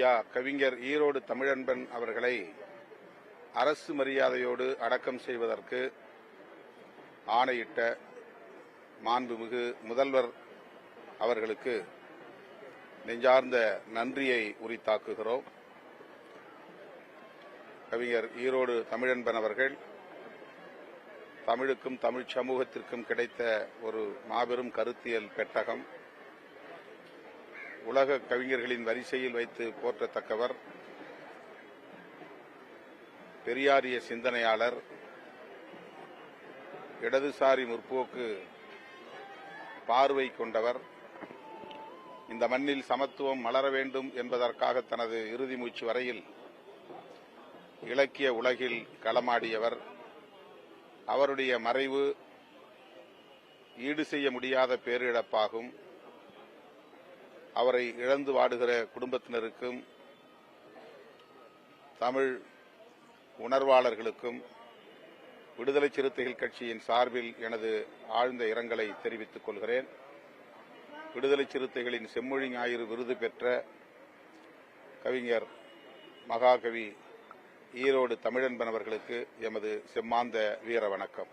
ஐயா கவிஞர் ஈரோடு தமிழன்பன் அவர்களை அரசு மரியாதையோடு அடக்கம் செய்வதற்கு ஆணையிட்ட மாண்புமிகு முதல்வர் அவர்களுக்கு நெஞ்சார்ந்த நன்றியை உரித்தாக்குகிறோம். கவிஞர் ஈரோடு தமிழன்பன் அவர்கள் தமிழுக்கும் தமிழ் சமூகத்திற்கும் கிடைத்த ஒரு மாபெரும் கருத்தியல் பெட்டகம். உலக கவிஞர்களின் வரிசையில் வைத்து போற்றத்தக்கவர் பெரியாரிய சிந்தனையாளர் இடதுசாரி முற்போக்கு பார்வை கொண்டவர். இந்த மண்ணில் சமத்துவம் மலர வேண்டும் என்பதற்காக தனது இறுதி மூச்சு வரையில் இலக்கிய உலகில் களமாடியவர். அவருடைய மறைவு ஈடு செய்ய முடியாத பேரிழப்பாகும். அவரை இழந்து வாடுகிற குடும்பத்தினருக்கும் தமிழ் உணர்வாளர்களுக்கும் விடுதலை சிறுத்தைகள் கட்சியின் சார்பில் எனது ஆழ்ந்த இரங்கலை தெரிவித்துக் கொள்கிறேன். விடுதலை சிறுத்தைகளின் செம்மொழி ஞாயிறு விருது பெற்ற கவிஞர் மகாகவி ஈரோடு தமிழன்பன் அவர்களுக்கு எமது செம்மாந்த வீர வணக்கம்.